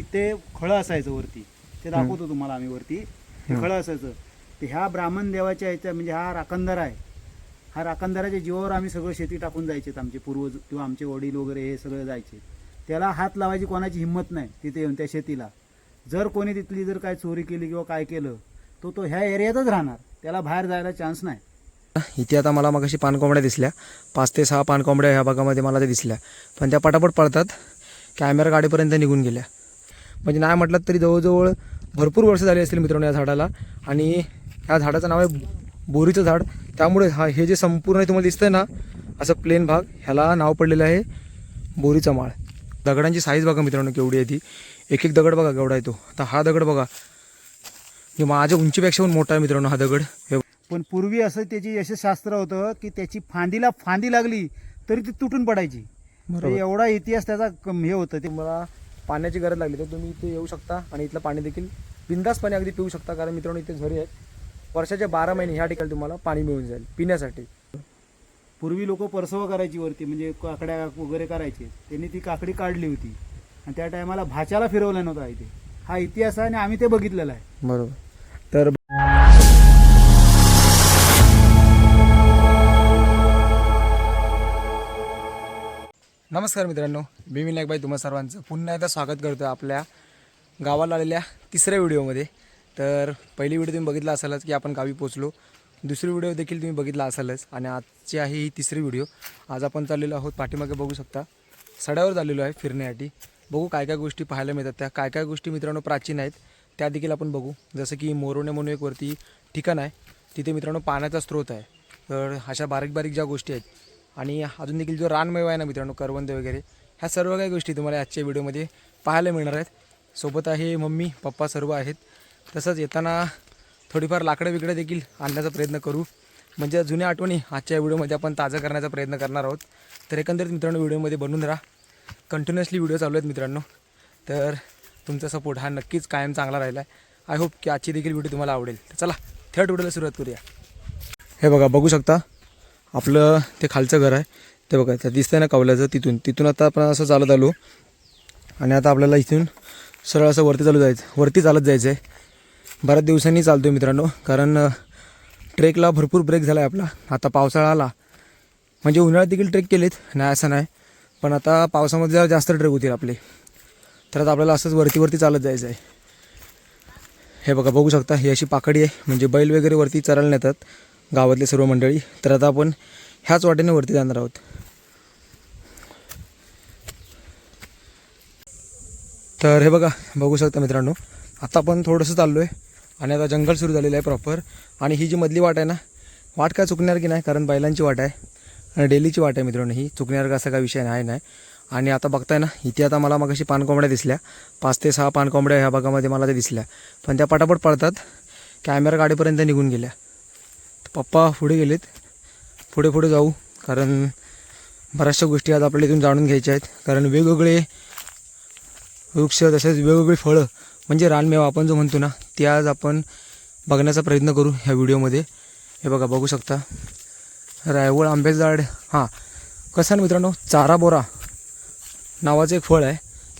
इथे खळं असायचं वरती. ते दाखवतो तुम्हाला आम्ही वरती. हम्म. खळं असायचं. ते ह्या ब्राह्मण देवाच्या ह्याच्या म्हणजे हा राखणदार आहे. हा राखणदाराच्या जीवावर आम्ही सगळं शेती टाकून जायचे आमचे पूर्वज किंवा आमचे वडील वगैरे हे सगळे जायचे. त्याला हात लावायची कोणाची हिंमत नाही तिथे येऊन त्या शेतीला. जर कोणी तिथली जर काय चोरी केली किंवा काय केलं तो तो ह्या एरियातच राहणार. त्याला बाहेर जायला चान्स नाही. इथे आता मला मगाशी पानकोंबड्या दिसल्या. पाच ते सहा पानकोंबड्या ह्या भागामध्ये मला ते दिसल्या. पण त्या पटापट पळतात. कॅमेरा गाडीपर्यंत निघून गेल्या. म्हणजे नाही म्हटलं तरी जवळजवळ भरपूर वर्ष झाली असतील मित्रांनो या झाडाला. आणि ह्या झाडाचं नाव आहे बोरीचं झाड. त्यामुळे हा हे जे संपूर्ण तुम्हाला दिसतंय ना असं प्लेन भाग ह्याला नाव पडलेलं आहे बोरीचा माळ. दगडांची साईज बघा मित्रांनो केवढी आहे ती. एक एक दगड बघा केवढा आहे तो. आता हा दगड बघा. हे माझ्या उंचीपेक्षा पण मोठा आहे मित्रांनो हा दगड. पण पूर्वी असं त्याची यशशास्त्र होतं की त्याची फांदीला फांदी लागली तरी ती तुटून पडायची. एवढा इतिहास त्याचा हे होतं. ते तुम्हाला पाण्याची गरज लागली तर तुम्ही इथे येऊ शकता आणि इथलं पाणी देखील बिंदासपणे अगदी पिऊ शकता. कारण मित्रांनो इथे झरी आहेत. वर्षाचे बारा महिने ह्या ठिकाणी तुम्हाला पाणी मिळून जाईल पिण्यासाठी. पूर्वी लोक परसवा करायची वरती म्हणजे काकड्या वगैरे करायचे. त्यांनी ती काकडी काढली होती. आणि त्या टायमाला भाच्याला फिरवलं नव्हतं इथे. हा इतिहास आहे आणि आम्ही ते बघितलेला आहे. बरोबर. तर नमस्कार मित्रांनो मी विनायकबाई तुम्हा सर्वांचं पुन्हा एकदा स्वागत करतो आपल्या गावाला आलेल्या तिसऱ्या व्हिडिओमध्ये. तर पहिली व्हिडिओ तुम्ही बघितला असालच की आपण गावी पोचलो दुसरी व्हिडिओ देखील तुम्ही बघितला असालच आणि आजची आहे ही तिसरी व्हिडिओ. आज आपण चाललेलो आहोत पाठीमागे बघू शकता. सड्यावर चाललेलो आहे फिरण्यासाठी. बघू काय काय गोष्टी पाहायला मिळतात. त्या काय काय गोष्टी मित्रांनो प्राचीन आहेत त्या देखील आपण बघू. जसं की मोरोणे म्हणून एक वरती ठिकाण आहे. तिथे मित्रांनो पाण्याचा स्रोत आहे. तर अशा बारीक बारीक ज्या गोष्टी आहेत आणि अजून देखील जो रानमेवा आहे ना मित्रांनो करवंदे वगैरे ह्या सर्व काही गोष्टी तुम्हाला आजच्या व्हिडिओमध्ये पाहायला मिळणार आहेत. सोबत आहे मम्मी पप्पा सर्व आहेत. तसंच येताना थोडीफार लाकडं बिकडं देखील आणण्याचा प्रयत्न करू. म्हणजे जुन्या आठवणी आजच्या व्हिडिओमध्ये आपण ताजं करण्याचा प्रयत्न करणार आहोत. तर एकंदरीत मित्रांनो व्हिडिओमध्ये बनून राहा. कंटिन्युअसली व्हिडिओ चालू आहेत मित्रांनो. तर तुमचा सपोर्ट हा नक्कीच कायम चांगला राहिला आहे आय होप की आजची देखील व्हिडिओ तुम्हाला आवडेल. तर चला थेट व्हिडिओला सुरुवात करूया. हे बघा बघू शकता? आपलं ते खालचं घर आहे. ते बघा त्या दिसतंय ना कवल्याचं तिथून. तिथून आता आपण असं चालत आलो. आणि आता आपल्याला इथून सरळ असं वरती चालू जायचं वरती चालत जायचं आहे बऱ्याच दिवसांनी चालतो आहे मित्रांनो कारण ट्रेकला भरपूर ब्रेक झाला आहे आपला. आता पावसाळा आला. म्हणजे उन्हाळ्यात देखील ट्रेक केलेत. नाही असं नाही. पण आता पावसामध्ये जरा जास्त ट्रेक होतील आपले. तर आता आपल्याला असंच वरती वरती चालत जायचं आहे हे बघा बघू शकता ही अशी पाकडी आहे. म्हणजे बैल वगैरे वरती चरायला नेतात. गावातले सर्व मंडळी तर आता आपण ह्याच वाटेने वरती जाणार आहोत. तर हे बघा बघू शकता मित्रांनो आता आपण थोडंसं चाललो आहे आणि आता जंगल सुरू झालेलं आहे प्रॉपर आणि ही जी मधली वाट आहे ना वाट काय चुकणार की नाही कारण बैलांची वाट आहे आणि डेलीची वाट आहे मित्रांनो ही. चुकणार असा काय विषय नाही नाही. आणि आता बघताय ना इथे आता मला मगाशी पानकोंबड्या दिसल्या. पाच ते सहा पानकोंबड्या ह्या भागामध्ये मला त्या दिसल्या. पण त्या पटापट पळतात. कॅमेरा गाडीपर्यंत निघून गेल्या. पप्पा पुढे गेलेत. पुढे पुढे जाऊ कारण बऱ्याचशा गोष्टी आज आपल्याला इथून जाणून घ्यायच्या आहेत. कारण वेगवेगळे वृक्ष तसेच वेगवेगळी फळं म्हणजे रानमेवा आपण जो म्हणतो ना ते आज आपण बघण्याचा प्रयत्न करू ह्या व्हिडिओमध्ये. हे बघा बघू शकता. रायवळ आंब्याचं झाड हां. कसं आहे ना मित्रांनो? चारा बोरा नावाचं एक फळ आहे.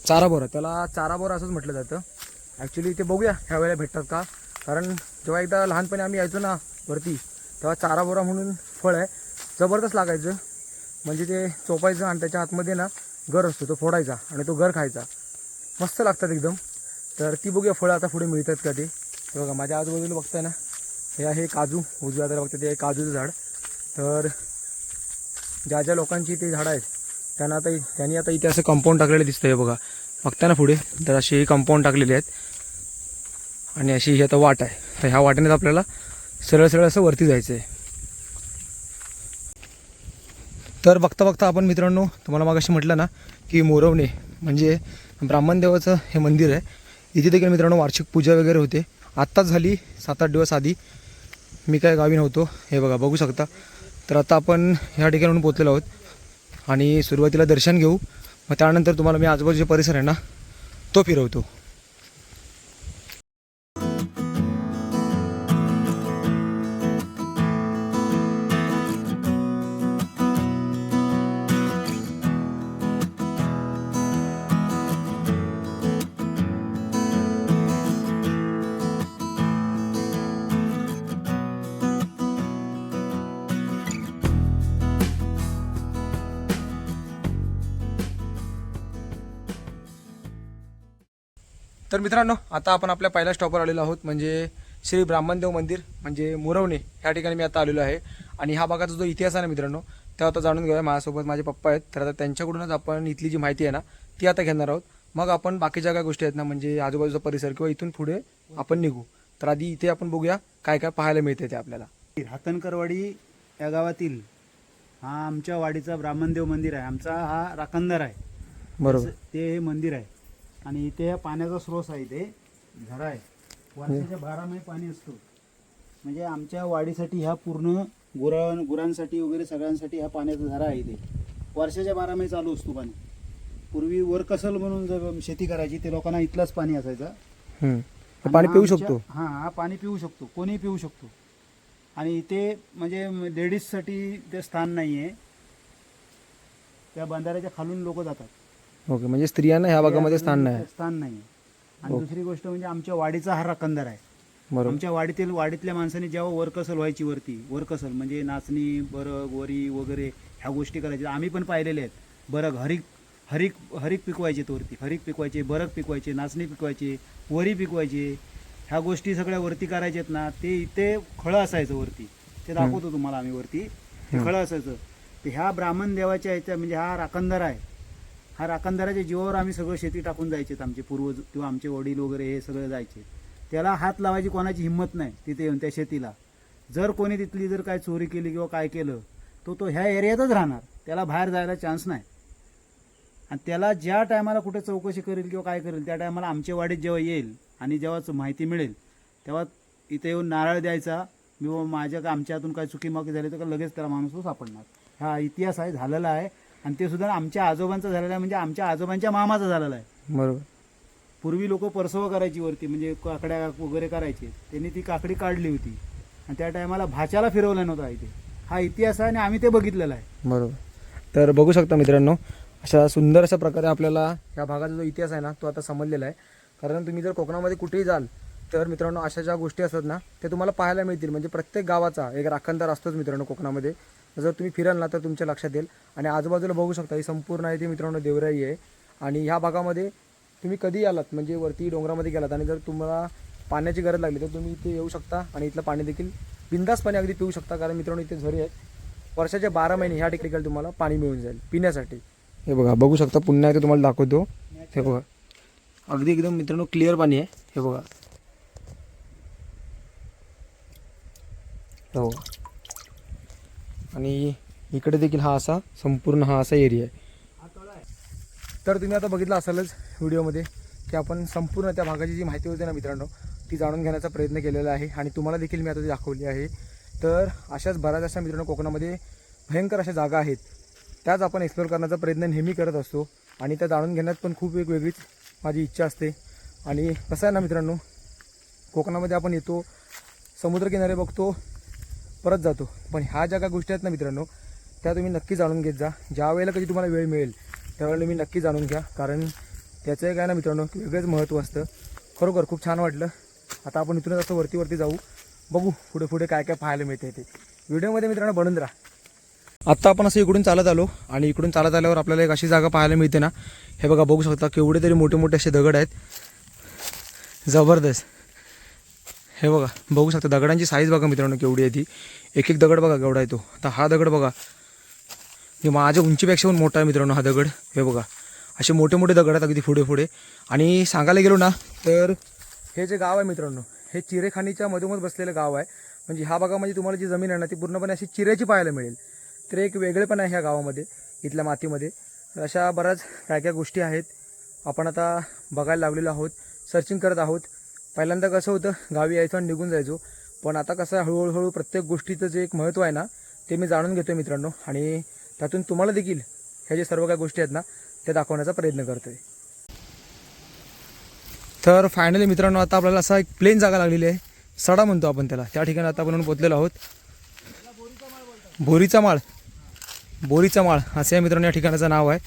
चारा बोरा त्याला चारा बोरा असंच म्हटलं जातं. ॲक्च्युली ते बघूया ह्या वेळेला भेटतात का? कारण जेव्हा एकदा लहानपणी आम्ही यायचो ना वरती तेव्हा चारा बोरा म्हणून फळ आहे. जबरदस्त लागायचं. म्हणजे ते चोपायचं आणि त्याच्या आतमध्ये ना गर असतो तो फोडायचा आणि तो गर खायचा. मस्त लागतात एकदम. तर ती बघूया फळं आता पुढे मिळतात का ते. हे बघा माझ्या आजूबाजूला बघताय ना हे आहे काजू. उजव्या तर बघता ते आहे काजूचं झाड. तर ज्या ज्या लोकांची ते झाडं आहेत त्यांना आता त्यांनी आता इथे असं कंपाऊंड टाकलेलं दिसतं आहे बघा. बघता ना पुढे तर अशी कंपाऊंड टाकलेली आहेत. आणि अशी ही आता वाट आहे. तर ह्या वाटेनेच आपल्याला सरळ सरळ असं वरती जायचं आहे तर बघता बघता आपण मित्रांनो तुम्हाला मागाशी म्हटलं ना की मोरवणे म्हणजे ब्राह्मण देवाचं हे मंदिर आहे. इथे देखील मित्रांनो वार्षिक पूजा वगैरे होते. आत्ताच झाली सात आठ दिवस आधी. मी काय गावी नव्हतो हे बघा बघू शकता. तर आता आपण ह्या ठिकाणी पोचलेलो आहोत आणि सुरुवातीला दर्शन घेऊ. मग त्यानंतर तुम्हाला मी आजूबाजूचे परिसर आहे ना तो फिरवतो. तर मित्रांनो आता आपण आपल्या पहिल्या स्टॉपवर आलेलो आहोत म्हणजे श्री ब्राह्मणदेव मंदिर म्हणजे मुरवणे. या ठिकाणी मी आता आलेलो आहे. आणि हा भागाचा जो इतिहास आहे ना मित्रांनो ते आता जाणून घेऊया. माझ्यासोबत माझे पप्पा आहेत. तर आता त्यांच्याकडूनच आपण इथली जी माहिती आहे ना ती आता घेणार आहोत. मग आपण बाकीच्या काय गोष्टी आहेत ना म्हणजे आजूबाजूचा परिसर किंवा इथून पुढे आपण निघू. तर आधी इथे आपण बघूया काय काय पाहायला मिळते ते आपल्याला. हातनकरवाडी या गावातील हा आमच्या वाडीचा ब्राह्मणदेव मंदिर आहे. आमचा हा राखणदार आहे. बरोबर. ते हे मंदिर आहे. आणि इथे हा पाण्याचा स्रोत आहे इथे. झरा आहे. वर्षाच्या बारा महिने पाणी असतो. म्हणजे आमच्या वाडीसाठी हा पूर्ण गुरा गुरांसाठी वगैरे सगळ्यांसाठी हा पाण्याचा झरा आहे इथे. वर्षाच्या बारा महिने चालू असतो पाणी. पूर्वी वरकसल म्हणून जर शेती करायची ते लोकांना इथलाच पाणी असायचं. पाणी पिऊ शकतो. हा हा पाणी पिऊ शकतो. कोणी पिऊ शकतो. आणि इथे म्हणजे लेडीजसाठी ते स्थान नाही आहे त्या बंधाऱ्याच्या खालून लोक जातात. ओके म्हणजे स्त्रियांना ह्या भागामध्ये स्थान नाही. स्थान नाही. आणि दुसरी गोष्ट म्हणजे आमच्या वाडीचा हा राखणदार आहे. बरोबर. आमच्या वाडीतील वाडीतल्या माणसांनी जेव्हा वरकसल व्हायची वरती वरकसल म्हणजे नाचणी बरग वरी वगैरे ह्या गोष्टी करायच्या. आम्ही पण पाहिलेले आहेत. बरग हरिक हरिक हरिक पिकवायचे वरती. हरिक पिकवायचे बरग पिकवायचे नाचणी पिकवायचे वरी पिकवायचे. ह्या गोष्टी सगळ्या वरती करायच्यात ना ते इथे खळं असायचं वरती. ते दाखवतो तुम्हाला आम्ही वरती. ते खळं असायचं. ते ह्या ब्राह्मण देवाच्या ह्याच्या म्हणजे हा राखणदार आहे. हा राखणदाराच्या जीवावर आम्ही सगळं शेती टाकून जायचे आमचे पूर्वज किंवा आमचे वडील वगैरे हे सगळं जायचे त्याला हात लावायची कोणाची हिंमत नाही तिथे येऊन त्या शेतीला. जर कोणी तिथली जर काय चोरी केली किंवा काय केलं तो तो ह्या एरियातच राहणार. त्याला बाहेर जायला चान्स नाही. आणि त्याला ज्या टायमाला कुठे चौकशी करेल किंवा काय करेल त्या टायमाला आमच्या वाडीत जेव्हा येईल आणि जेव्हा माहिती मिळेल तेव्हा इथे येऊन नारळ द्यायचा मी माझ्या का आमच्या हातून काय चुकीमाकी झाली तर का लगेच त्याला माणूस सापडणार. हा इतिहास आहे झालेला आहे. आणि ते सुद्धा आमच्या आजोबांचा झालेला आहे म्हणजे आमच्या आजोबांच्या मामाचा झालेला आहे. बरोबर. पूर्वी लोक परसव करायची वरती म्हणजे काकड्या वगैरे करायचे. त्यांनी ती काकडी काढली होती. आणि त्या टायमाला भाच्याला फिरवलं नव्हतं इथे हा इतिहास आहे आणि आम्ही ते बघितलेला आहे. बरोबर. तर बघू शकता मित्रांनो अशा सुंदर अशा प्रकारे आपल्याला या भागाचा जो इतिहास आहे ना तो आता समजलेला आहे. कारण तुम्ही जर कोकणामध्ये कुठेही जाल तर मित्रांनो अशा ज्या गोष्टी असतात ना त्या तुम्हाला पाहायला मिळतील. म्हणजे प्रत्येक गावाचा एक राखणदार असतोच मित्रांनो कोकणामध्ये. जर तुम्ही फिराल ना तर तुमच्या लक्षात येईल. आणि आजूबाजूला बघू शकता ही संपूर्ण आहे ती मित्रांनो देवराई आहे. आणि ह्या भागामध्ये तुम्ही कधी आलात? म्हणजे वरती डोंगरामध्ये गेलात आणि जर तुम्हाला पाण्याची गरज लागली तर तुम्ही इथे येऊ शकता आणि इथलं पाणी देखील बिंदासपणे अगदी पिऊ शकता. कारण मित्रांनो इथे झरे आहेत. वर्षाचे बारा महिने ह्या ठिकाणी तुम्हाला पाणी मिळून जाईल पिण्यासाठी. हे बघा बघू शकता पुन्हा इथे तुम्हाला दाखवतो. हे बघा. अगदी एकदम मित्रांनो क्लिअर पाणी आहे. हे बघा. हो आणि इकडे देखील हा असा संपूर्ण हा असा एरिया आहे. तर तुम्ही आता बघितलं असालच व्हिडिओमध्ये की आपण संपूर्ण त्या भागाची जी माहिती होती ना मित्रांनो ती जाणून घेण्याचा प्रयत्न केलेला आहे आणि तुम्हाला देखील मी आता ती दाखवली आहे. तर अशाच बऱ्याच अशा मित्रांनो कोकणामध्ये भयंकर अशा जागा आहेत. त्याच आपण एक्सप्लोर करण्याचा प्रयत्न नेहमी करत असतो आणि त्या जाणून घेण्यात पण खूप एक वेगळीच माझी इच्छा असते. आणि कसं आहे ना मित्रांनो कोकणामध्ये आपण येतो समुद्रकिनारे बघतो परत जातो. पण ह्या ज्या काही गोष्टी आहेत ना मित्रांनो त्या तुम्ही नक्की जाणून घेत जा. ज्या वेळेला कधी तुम्हाला वेळ मिळेल त्यावेळेला तुम्ही नक्की जाणून घ्या. कारण त्याचं एक आहे ना मित्रांनो वेगळंच महत्त्व असतं. खरोखर खूप छान वाटलं. आता आपण इथूनच असं वरती वरती जाऊ. बघू पुढे पुढे काय काय पाहायला मिळते ते. व्हिडिओमध्ये मित्रांनो बनून राहा. आत्ता आपण असं इकडून चालत आलो आणि इकडून चालत आल्यावर आपल्याला एक अशी जागा पाहायला मिळते ना. हे बघा बघू शकता केवढे तरी मोठे मोठे असे दगड आहेत. जबरदस्त. हे बघा बघू शकता दगडांची साईज बघा मित्रांनो केवढी आहे ती. एक एक दगड बघा केवढा आहे तो. आता हा दगड बघा. हे माझ्या उंचीपेक्षा पण मोठा आहे मित्रांनो हा दगड. हे बघा. असे मोठे मोठे दगड आहेत अगदी पुढे पुढे आणि सांगायला गेलो ना तर हे जे गाव आहे मित्रांनो हे चिरेखानीच्या मधोमध बसलेलं गाव आहे. म्हणजे ह्या भागामध्ये म्हणजे तुम्हाला जी जमीन आहे ना ती पूर्णपणे अशी चिऱ्याची पाहायला मिळेल. तर एक वेगळेपण आहे ह्या गावामध्ये इथल्या मातीमध्ये. तर अशा बऱ्याच काय काय गोष्टी आहेत. आपण आता बघायला लागलेलो आहोत सर्चिंग करत आहोत. पहिल्यांदा कसं होतं गावी यायचो आणि निघून जायचो. पण आता कसं आहे हळूहळू प्रत्येक गोष्टीचं जे एक महत्त्व आहे ना ते मी जाणून घेतो मित्रांनो. आणि त्यातून तुम्हाला देखील ह्या जे सर्व काही गोष्टी आहेत ना ते दाखवण्याचा प्रयत्न करतोय. तर फायनली मित्रांनो आता आपल्याला असा एक प्लेन जागा लागलेली आहे. सडा म्हणतो आपण त्याला. त्या ठिकाणी आता आपण पोचलेलो आहोत. बोरीचा माळ. बोरीचा माळ. असे या मित्रांनो या ठिकाणाचं नाव आहे.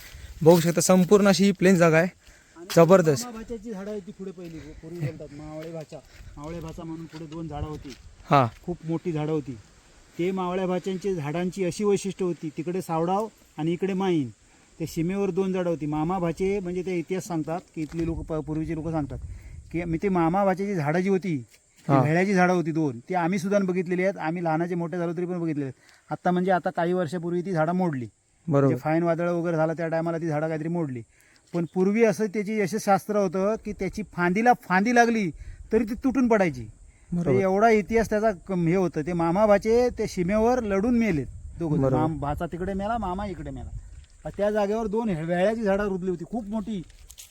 बघू शकता संपूर्ण अशी प्लेन जागा आहे. जबरदस्त. भाच्याची झाडं होती पुढे पहिली पूर्वी बोलतात मावळे भाचा. मावळे भाचा म्हणून पुढे दोन झाडं होती. हां. खूप मोठी झाडं होती. ते मावळ्या भाच्यांची झाडांची अशी वैशिष्ट्य होती तिकडे सावडाव आणि इकडे माईन. ते सीमेवर दोन झाडं होती. मामा भाचे म्हणजे ते इतिहास सांगतात की इथली लोक पूर्वीचे लोक सांगतात की मी ते मामा भाच्याची झाडं जी होती ती. भेळ्याची झाडं होती दोन. ती आम्ही सुद्धा बघितलेली आहेत. आम्ही लहानाचे मोठे झालो तरी पण बघितलेले आहेत. आता म्हणजे आता काही वर्षापूर्वी ती झाडं मोडली. बरोबर. फाईन वादळ वगैरे झालं त्या टायमाला ती झाडं काहीतरी मोडली. पण पूर्वी असं त्याची यशशास्त्र होतं की त्याची फांदीला फांदी लागली तरी ती तुटून पडायची. एवढा इतिहास त्याचा हे होतं. ते मामा भाचे ते सीमेवर लढून मेलेत दोघं. भाचा तिकडे मेला मामा इकडे मेला. त्या जागेवर दोन वेळ्याची झाडं रुजली होती. खूप मोठी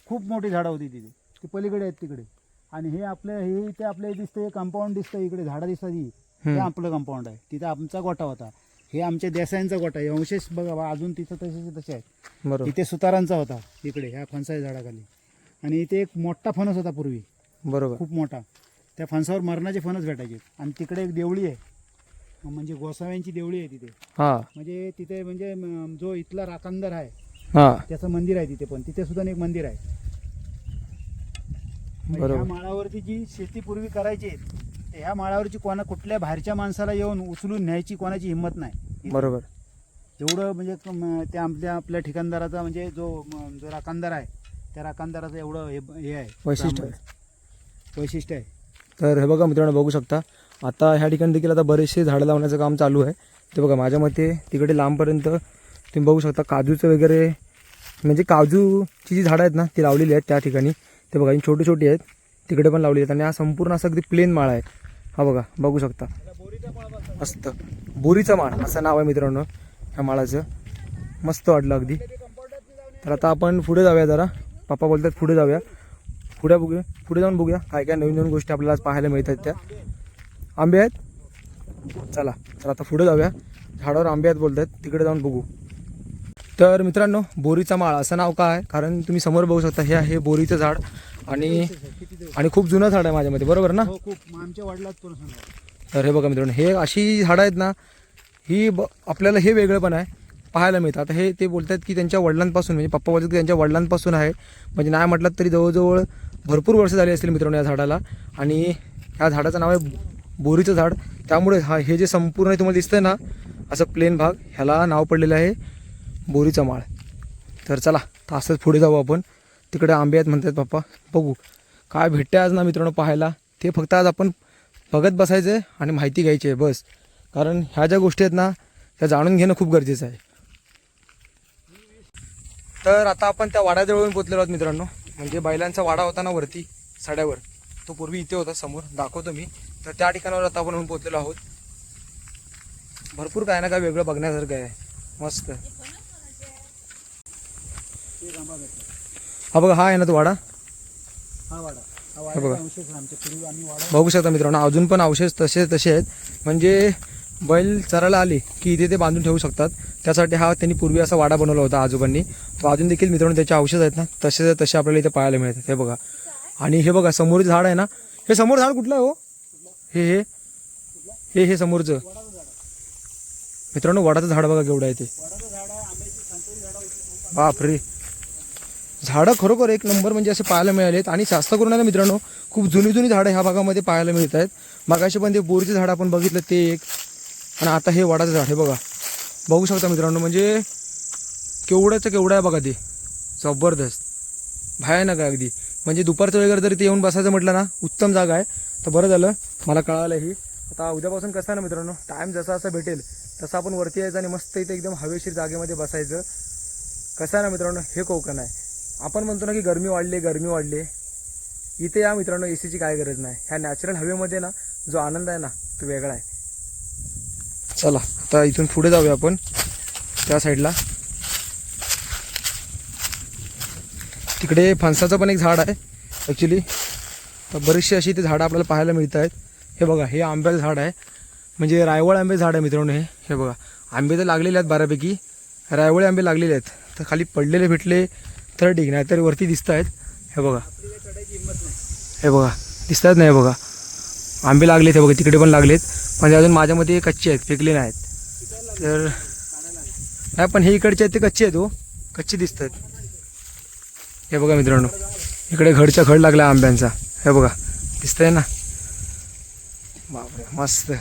खूप मोठी झाडं होती तिथे. ती पलीकडे आहेत तिकडे. आणि हे आपलं हे इथे आपलं दिसतंय कंपाऊंड दिसतं इकडे. झाडं दिसतात ही. हे. आपलं कंपाऊंड आहे. तिथे आमचा गोठा होता. हे आमच्या देसायांचा गोठा आहे. अंशेष बघा बा, अजून तिथं तसे तसे आहेत. बरोबर. इथे सुतारांचा होता इकडे ह्या फणसाच्या झाडाखाली. आणि इथे एक मोठा फणस होता पूर्वी. बरोबर. खूप मोठा. त्या फणसावर मरणाचे फणस भेटायचे. आणि तिकडे एक देवळी आहे. म्हणजे गोसाव्यांची देवळी आहे तिथे. हां. म्हणजे तिथे म्हणजे म, जो इथला राखणदार आहे हां. त्याचं मंदिर आहे तिथे पण. तिथे सुद्धा एक मंदिर आहे. म्हणजे बरोबर. माळावरती जी शेती पूर्वी करायची ह्या माळावरची कोणा कुठल्या बाहेरच्या माणसाला येऊन उचलून न्यायची कोणाची हिंमत नाही. बरोबर. एवढं म्हणजे त्या आपल्या आपल्या ठिकाणदाराचा म्हणजे जो जो राखणदार आहे त्या राखणदाराचं एवढं हे हे आहे. वैशिष्ट्य आहे. वैशिष्ट्य आहे. तर हे बघा मित्रांनो बघू शकता. आता ह्या ठिकाणी देखील आता बरेचसे झाडं लावण्याचं काम चालू आहे. ते बघा माझ्या मते तिकडे लांबपर्यंत तुम्ही बघू शकता काजूचं वगैरे म्हणजे काजूची जी झाडं आहेत ना ती लावलेली आहेत त्या ठिकाणी. ते बघा छोटी छोटी आहेत. तिकडे पण लावली आहेत. आणि हा संपूर्ण असा अगदी प्लेन माळ आहे. हा बघा बघू शकता. मस्त. बोरीचा माळ असं नाव आहे मित्रांनो ह्या माळाचं. मस्त वाटलं अगदी. तर आता आपण पुढे जाऊया जरा. पप्पा बोलतात पुढे जाऊया. पुढे बघूया पुढे जाऊन बघूया. काय काय नवीन नवीन गोष्टी आपल्याला आज पाहायला मिळतात त्या. आंबे आहेत? चला तर आता पुढे जाऊया. झाडावर आंबे आहेत बोलतात. तिकडे जाऊन बघू. तर मित्रांनो बोरीचा माळ असं नाव का आहे? कारण तुम्ही समोर बघू शकता हे आहे बोरीचं झाड. आणि आणि खूप जुनं झाड आहे माझ्यामध्ये बरोबर ना? हो खूप. आमच्या वडिलात पण सांगा तर हे बघा मित्रांनो हे अशी झाडं आहेत ना ही ब आपल्याला हे वेगळं पण आहे पाहायला मिळतं. आता हे ते बोलतात की त्यांच्या वडिलांपासून म्हणजे पप्पा बोलतात की त्यांच्या वडिलांपासून आहे. म्हणजे नाही म्हटलं तरी जवळजवळ भरपूर वर्ष झाली असतील मित्रांनो या झाडाला. आणि ह्या झाडाचं नाव आहे बोरीचं झाड. त्यामुळे हा हे जे संपूर्ण तुम्हाला दिसतंय ना असं प्लेन भाग ह्याला नाव पडलेलं आहे बोरीचा माळ. तर चला तर असंच पुढे जाऊ आपण. तिकडे आंबे आहेत म्हणतात पप्पा बघू काय भेटते आज ना मित्रांनो पाहायला. ते फक्त आज आपण बघत बसायचं आहे आणि माहिती घ्यायची आहे बस. कारण ह्या ज्या गोष्टी आहेत ना त्या जाणून घेणं खूप गरजेचं आहे. तर आता आपण त्या वाड्याजवळून पोचलेलो आहोत मित्रांनो. म्हणजे बैलांचा वाडा होता ना वरती साड्यावर. तो पूर्वी इथे होता समोर. दाखवतो मी. तर त्या ठिकाणावर आता आपण येऊन पोचलेलो आहोत. भरपूर काय ना काय वेगळं बघण्यासारखं आहे. मस्त. हा बघा हा आहे ना तो वाडा? हा वाडा. हा हे बघा. वाडा अंशच आहे आमच्या पूर्वी आम्ही वाडा. बघू शकता मित्रांनो अजून पण अवशेष तसे तसे आहेत. म्हणजे बैल चरायला आले की इथे ते बांधून ठेवू शकतात. त्यासाठी हा त्यांनी पूर्वी असा वाडा बनवला होता आजोबांनी. तो अजून देखील मित्रांनो त्याचे अवशेष आहेत ना तसे तसे आपल्याला इथे पाहायला मिळतात. हे बघा. आणि हे बघा समोर झाड आहे ना? हे समोर झाड कुठलं आहे हो? हे हे. हे हे समोरचं. मित्रांनो वडाचं झाड बघा केवढं आहे ते. बापरे. झाडं खरोखर एक नंबर म्हणजे असे पाहायला मिळालेत. आणि जास्त करून आहे ना मित्रांनो खूप जुनी जुनी झाडं ह्या भागामध्ये पाहायला मिळत आहेत. मागाशी पण ते बोरीचे झाड आपण बघितलं ते एक. आणि आता हे वडाचं झाड हे बघा. बघू शकता मित्रांनो म्हणजे केवढ्याचं केवढं आहे बघा ते. जबरदस्त. भयानक आहे अगदी. म्हणजे दुपारचं वगैरे जरी ते येऊन बसायचं म्हटलं ना उत्तम जागा आहे. तर बरं झालं मला कळालं ही. आता उद्यापासून कसं आहे ना मित्रांनो टाईम जसा असं भेटेल तसं आपण वरती यायचं आणि मस्त इथे एकदम हवेशीर जागेमध्ये बसायचं. कसं आहे ना मित्रांनो हे कोकण आहे. आपण म्हणतो ना की गरमी वाढली गरमी वाढली. इथे या मित्रांनो ए सीची काय गरज नाही. ह्या नॅचरल हवेमध्ये ना जो आनंद आहे ना तो वेगळा आहे. चला आता इथून पुढे जाऊया आपण. त्या साईडला तिकडे फणसाचं पण एक झाड आहे ॲक्च्युली तर बरीचशी अशी इथे झाडं आपल्याला पाहायला मिळत आहेत. हे बघा हे आंब्याचं झाड आहे. म्हणजे रायवळ आंबे झाड आहे मित्रांनो हे. हे बघा आंबे तर लागलेले आहेत बऱ्यापैकी. रायवळे आंबे लागलेले आहेत. तर खाली पडलेले भेटले. तर ठीक नाही तर वरती दिसत आहेत हे बघा. हे बघा. दिसत आहेत नाही हे बघा. आंबे लागलेत हे बघा. तिकडे पण लागलेत. म्हणजे अजून माझ्यामध्ये कच्चे आहेत. फेकले नाहीत. तर नाही पण हे इकडचे आहेत ते कच्चे आहेत हो. कच्चे दिसत आहेत हे बघा मित्रांनो. इकडे घडचा घड लागला आंब्यांचा. हे बघा. दिसतंय ना? बापरे मस्त.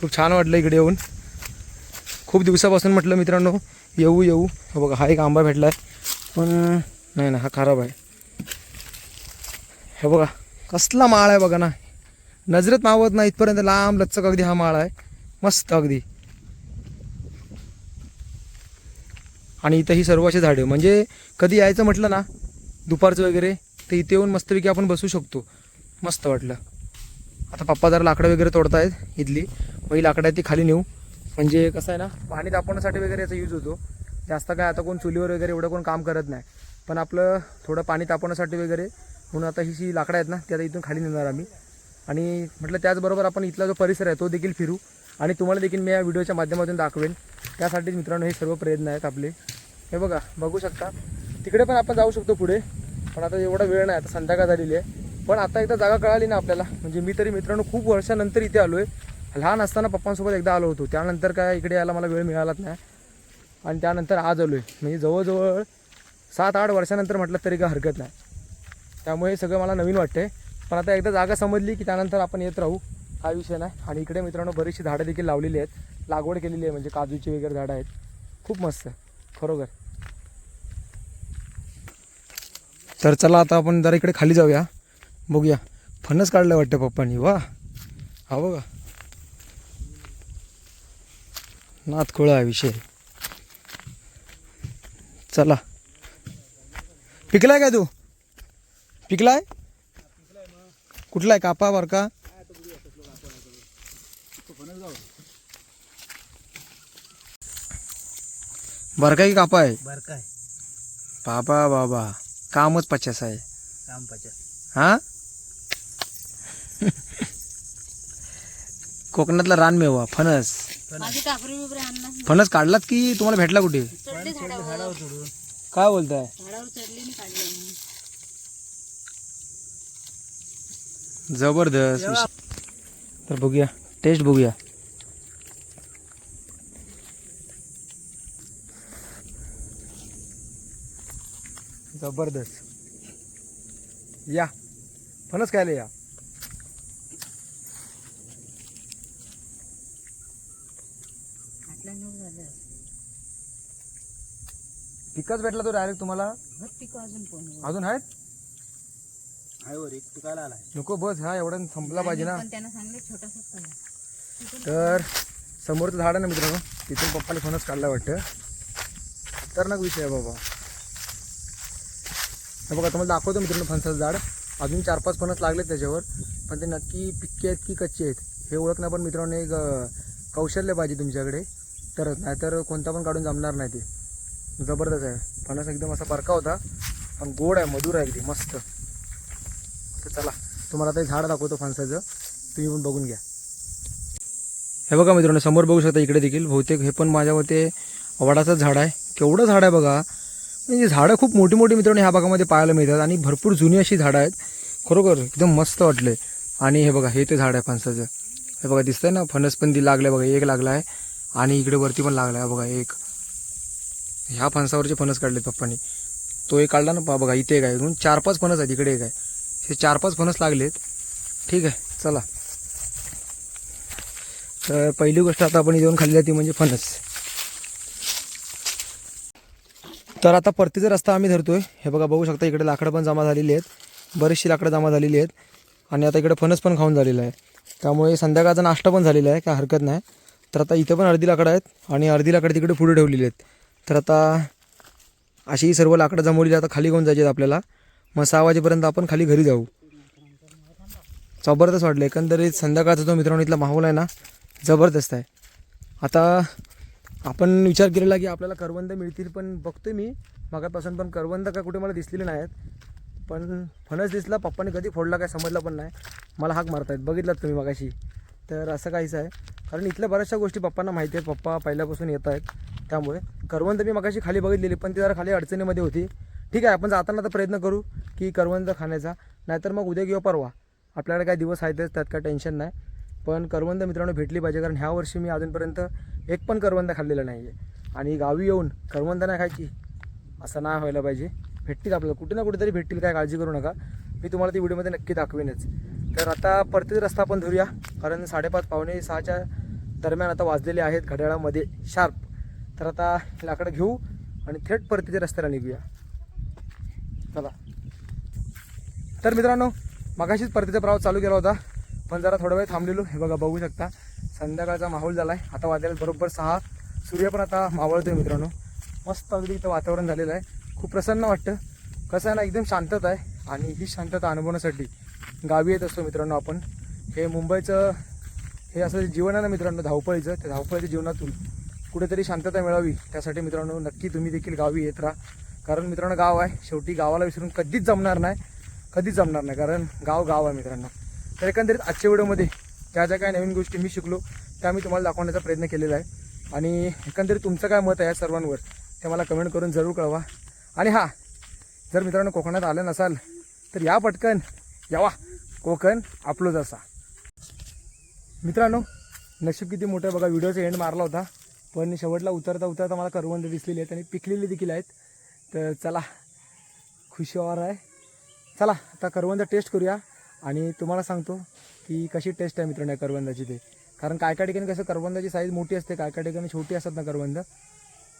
खूप छान वाटलं इकडे येऊन. खूप दिवसापासून म्हटलं मित्रांनो येऊ येऊ. हे बघा हा एक आंबा भेटला आहे पण नाही ना हा खराब आहे. हे बघा कसला माळ आहे बघा ना. नजरेत मावत नाही इथपर्यंत लांब लचक अगदी हा माळ आहे. मस्त अगदी. आणि इथं ही सर्व अशी झाडं. म्हणजे कधी यायचं म्हटलं ना दुपारचं वगैरे तर इथे येऊन मस्तपैकी आपण बसू शकतो. मस्त वाटलं. आता पप्पा जरा लाकडं वगैरे तोडतायत इथली. मग ही लाकडं आहे ती खाली नेऊ. म्हणजे कसं आहे ना पाणी तापवण्यासाठी वगैरे याचा यूज होतो. जास्त काय आता कोण चुलीवर वगैरे एवढं कोण काम करत नाही. पण आपलं थोडं पाणी तापवण्यासाठी वगैरे म्हणून आता ही जी लाकडं आहेत ना ती आता इथून खाली नेणार आम्ही. आणि म्हटलं त्याचबरोबर आपण इथला जो परिसर आहे तो देखील फिरू. आणि तुम्हाला देखील मी या व्हिडिओच्या माध्यमातून दाखवेन. त्यासाठीच मित्रांनो हे सर्व प्रयत्न आहेत आपले. हे बघा बघू शकता. तिकडे पण आपण जाऊ शकतो पुढे. पण आता एवढा वेळ नाही आता संध्याकाळ झालेली आहे. पण आता एकदा जागा कळाली ना आपल्याला. म्हणजे मी तरी मित्रांनो खूप वर्षानंतर इथे आलो आहे लहान असताना पप्पांसोबत एकदा आलो होतो. त्यानंतर काय इकडे यायला मला वेळ मिळालाच नाही. आणि त्यानंतर आज आलो आहे म्हणजे जवळजवळ सात आठ वर्षानंतर म्हटलं तरी काय हरकत नाही. त्यामुळे सगळं मला नवीन वाटते पण आता एकदा जागा समजली की त्यानंतर आपण येत राहू. हा विषय नाही. आणि इकडे मित्रांनो बरीचशी झाडं देखील लावलेली आहेत. लागवड केलेली आहे. म्हणजे काजूची वगैरे झाडं आहेत. खूप मस्त खरोखर. तर चला आता आपण जरा इकडे खाली जाऊया. बघूया. फणस काढलं वाटतं पप्पांनी. वा. हा बघा. नात खोळा आहे विषय. चला. पिकलाय काय तू? पिकलाय? कुठला आहे कापा बर का? बरका की कापा आहे? बर काय बाबा बाबा. कामच पचास आहे. काम पचास. हा? कोकणातला रानमेवा फणस. माझी कापरी बिपरी आणणार फणस काढलात की तुम्हाला भेटला कुठे? चढले झाडावर. काय बोलताय? झाडावर चढले आणि काढले मी. जबरदस्त विषय. तर बघूया टेस्ट बघूया. जबरदस्त. या. फणस खायला या आटला नऊ झालं पिकच भेटला तो डायरेक्ट तुम्हाला? पिकं अजून पण अजून आहेत? आहे वर एक पिकायला आलाय. नको बस हा एवढा संपला पाहिजे ना. पण त्यांना सांगले छोटासाच करा तर समोरचं झाड आहे ना मित्रांनो तिथून पप्पाने फणस काढला वाटतं. खतरनाक विषय आहे बाबा. हे बघा तुम्हाला दाखवतो मित्रांनो फणसाचं झाड. अजून चार पाच फणस लागलेत त्याच्यावर पण ते नक्की पिक्के आहेत की कच्चे आहेत हे ओळखणं पण मित्रांनो एक कौशल्य पाहिजे तुमच्याकडे. तरच नाहीतर कोणता पण काढून जमणार नाही ते. जबरदस्त आहे. फणस एकदम असा बरका होता पण गोड आहे मधुर आहे अगदी मस्त. तर चला तुम्हाला आता झाड दाखवतो फणसाचं. तुम्ही पण बघून घ्या. हे बघा मित्रांनो समोर बघू शकता इकडे देखील. बहुतेक हे पण माझ्या मते वडाचंच झाड आहे. केवढं झाड आहे बघा. म्हणजे झाडं खूप मोठी मोठी मित्रांनो ह्या भागामध्ये पाहायला मिळतात आणि भरपूर जुनी अशी झाडं आहेत. खरोखर एकदम मस्त वाटले. आणि हे बघा हे ते झाड आहे फणसाचं. हे बघा दिसतंय ना फणस पण ती लागलं बघा एक लागला आहे. आणि इकडे वरती पण लागला आहे बघा एक. ह्या फणसावरचे फणस काढलेत पप्पांनी. तो एक काढला ना पहा बघा इथे एक आहे. म्हणून चार पाच फणस आहेत इकडे एक आहे. हे चार पाच फणस लागलेत. ठीक आहे चला. तर पहिली गोष्ट आता आपण येऊन खाल्ली ती म्हणजे फणस. तर आता परतीचा रस्ता आम्ही धरतोय. हे बघा बघू शकता इकडे लाकडं पण जमा झालेली आहेत. बरीचशी लाकडं जमा झालेली आहेत. आणि आता इकडे फणस पण खाऊन झालेला आहे. त्यामुळे संध्याकाळचा नाश्ता पण झालेला आहे काय हरकत नाही. तर आता इथं पण अर्धी लाकडं आहेत आणि अर्धी लाकडं तिकडे पुढे ठेवलेली आहेत. तर आता अशी सर्व लाकडं जमवली आता खाली घेऊन जायची आपल्याला. मग सहा वाजेपर्यंत आपण खाली घरी जाऊ. जबरदस्त वाटलं. एकंदरीत संध्याकाळचा जो मित्रांनो इथला माहोल आहे ना जबरदस्त आहे. आता आपण विचार केलेला की आपल्याला करवंद मिळतील पण बघतोय मी. मगापासून पण करवंद काय कुठे मला दिसलेले नाहीत पण फणस दिसला पप्पाने कधी फोडला काय समजला पण नाही. मला हाक मारतायत. बघितलात तुम्ही मगाशी. तर असं काहीच आहे. कारण इथल्या बऱ्याचशा गोष्टी पप्पांना माहिती आहेत. पप्पा पहिल्यापासून येत आहेत. त्यामुळे करवंद मी मगाशी खाली बघितलेली पण ती जरा खाली अडचणीमध्ये होती. ठीक आहे आपण जाताना तर प्रयत्न करू की करवंद खाण्याचा. नाहीतर मग उद्या किंवा परवा. आपल्याकडे काय दिवस आहेत त्यात काय टेन्शन नाही. पण करवंद मित्रांनो भेटली पाहिजे कारण ह्या वर्षी मी अजूनपर्यंत एक पण करवंद खाल्लेला नाही आहे आणि गावी येऊन करवंद नाही खायची असं नाही व्हायला पाहिजे. भेटतील आपल्याला कुठे ना कुठेतरी भेटतील काय काळजी करू नका. मी तुम्हाला ती व्हिडिओमध्ये नक्की दाखवेनच. तर आता परतीचा रस्ता आपण धरूया कारण साडेपाच पावणे सहाच्या दरम्यान आता वाजलेले आहेत घड्याळामध्ये शार्प. तर आता लाकडं घेऊ आणि थेट परतीच्या रस्त्याला निघूया. चला. तर मित्रांनो मगाशीच परतीचा प्रवास चालू केला होता पण जरा थोडा वेळ थांबलेलो. हे बघा बघू शकता. संध्याकाळचा माहोल झाला आहे आता वाजायला बरोबर सहा. सूर्य पण आता मावळतोय मित्रांनो. मस्त अगदी इथं वातावरण झालेलं आहे. खूप प्रसन्न वाटतं. कसं आहे ना एकदम शांतता आहे आणि ही शांतता अनुभवण्यासाठी. गावी येत असतो मित्रांनो आपण. हे मुंबईचं हे असं जीवन आहे ना मित्रांनो धावपळीचं त्या धावपळीच्या जीवनातून कुठेतरी शांतता मिळावी त्यासाठी मित्रांनो नक्की तुम्ही देखील गावी येत राहा. कारण मित्रांनो गाव आहे शेवटी गावाला विसरून कधीच जमणार नाही कधीच जमणार नाही कारण गाव गाव आहे मित्रांनो. तर एकंदरीत आजच्या व्हिडिओमध्ये ज्या ज्या काही नवीन गोष्टी मी शिकलो त्या मी तुम्हाला दाखवण्याचा प्रयत्न केलेला आहे. आणि एकंदरीत तुमचं काय मत आहे या सर्वांवर ते मला कमेंट करून जरूर कळवा. आणि हां जर मित्रांनो कोकणात आलं नसाल तर या पटकन यावा कोकण आपलोच असा. मित्रांनो नशीब किती मोठं बघा व्हिडिओचा एंड मारला होता. पण शेवटला उतरता उतरता मला करवंद दिसलेली आहेत आणि पिकलेली देखील आहेत. तर चला खुशीवर आहे. चला आता करवंद टेस्ट करूया. आणि तुम्हाला सांगतो की कशी टेस्ट आहे मित्रांनो या करवंदाची ते. कारण काय काय ठिकाणी कसं करवंदाची साईज मोठी असते काय काय ठिकाणी छोटी असतात ना करवंद.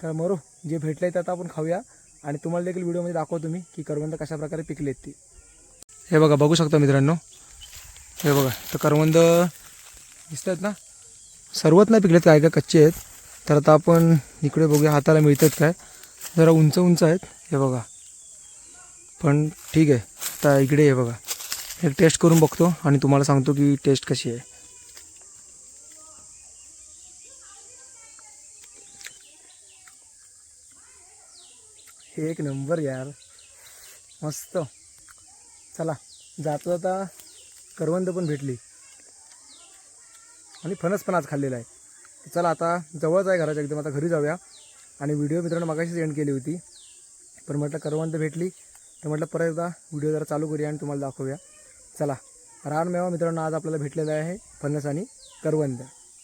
तर मरो जे भेटले आहे आता आपण खाऊया. आणि तुम्हाला देखील व्हिडिओमध्ये दाखवतो मी की करवंद कशा प्रकारे पिकलेत ते. हे बघा बघू शकता मित्रांनो हे बघा तर करवंद दिसतात ना? सर्वच नाही पिकलेत काय काय कच्चे आहेत. तर आता आपण इकडे बघूया हाताला मिळतात काय. जरा उंच उंच आहेत हे बघा. पण ठीक आहे आता इकडे हे बघा. एक टेस्ट करून बघतो आणि तुम्हाला सांगतो की टेस्ट कशी आहे. एक नंबर यार. मस्त. चला जातो आता. करवंद पण भेटली. आणि फणस पण आज खाल्लेला आहे. चला आता जवळच आहे घराच्या एकदम आता घरी जाऊया. आणि व्हिडिओ मित्रांनो मागाशीच एंड केली होती. पण म्हटलं करवंद भेटली तर म्हटलं परत एकदा व्हिडिओ जरा चालू करूया आणि तुम्हाला दाखवूया. चला रानमेवा मित्रांनो आज आपल्याला भेटलेला आहे फणस आणि करवंद.